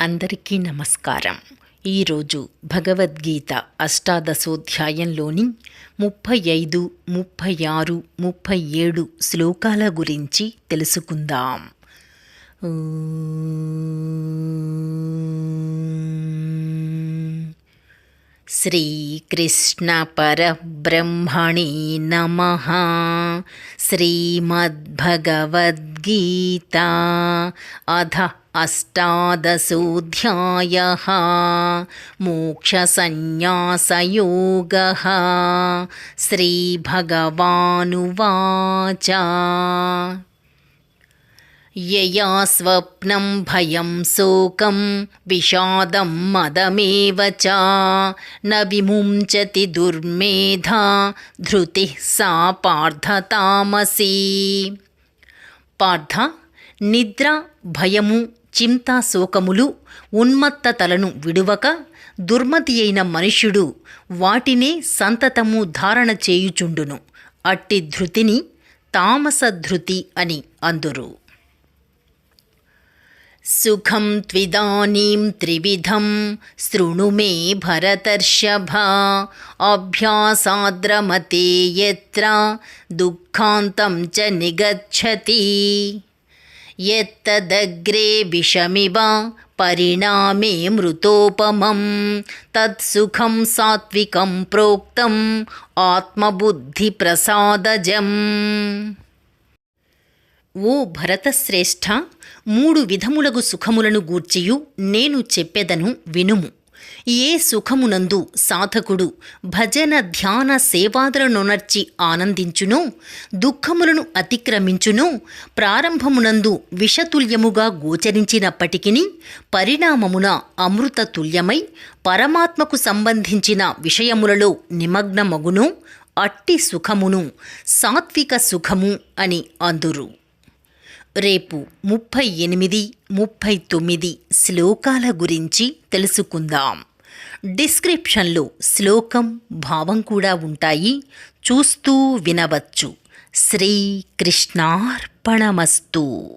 అందరికీ నమస్కారం. ఈరోజు భగవద్గీత అష్టాదశోధ్యాయంలోని ముప్పై ఐదు ముప్పై ఆరు ముప్పై ఏడు శ్లోకాల గురించి తెలుసుకుందాం. श्रीकृष्णपरब्रह्मणे नमः। श्रीमद्भगवद्गीता अध अष्टादशोऽध्यायः। मोक्षसंन्यासयोगः श्रीभगवानुवाच। यया स्वप्नं भयं शोकं विषादं मदमेव च न विमुञ्चति दुर्मेधा धृतिः सा पार्थतामसी పార్థ నిద్ర భయము చింత శోకములు ఉన్మత్తతలను విడువక దుర్మతి అయిన మనుష్యుడు వాటినే సంతతము ధారణ చేయుచుండును అట్టి ధృతిని తామస ధృతి అని అందురు सुखं त्विदानीं त्रिविधं शृणु मे भरतर्षभा। अभ्यासाद्रमते यत्र दुःखान्तं च निगच्छति। यत्तदग्रे विषमिव परिणामे मृतोपमं। तत्सुखं सात्विकं प्रोक्तम् आत्मबुद्धिप्रसादजम्। ఓ భరతశ్రేష్ఠ మూడు విధములగు సుఖములను గూర్చియు నేను చెప్పెదను వినుము. ఏ సుఖమునందు సాధకుడు భజన ధ్యాన సేవాదులనునర్చి ఆనందించునో దుఃఖములను అతిక్రమించునో ప్రారంభమునందు విషతుల్యముగా గోచరించినప్పటికీ పరిణామమున అమృతతుల్యమై పరమాత్మకు సంబంధించిన విషయములలో నిమగ్నమగునో అట్టి సుఖమును సాత్విక సుఖము అని అందురు. రేపు ముప్పై ఎనిమిది ముప్పై తొమ్మిది శ్లోకాల గురించి తెలుసుకుందాం. డిస్క్రిప్షన్లో శ్లోకం భావం కూడా ఉంటాయి. చూస్తూ వినవచ్చు. శ్రీకృష్ణార్పణమస్తు.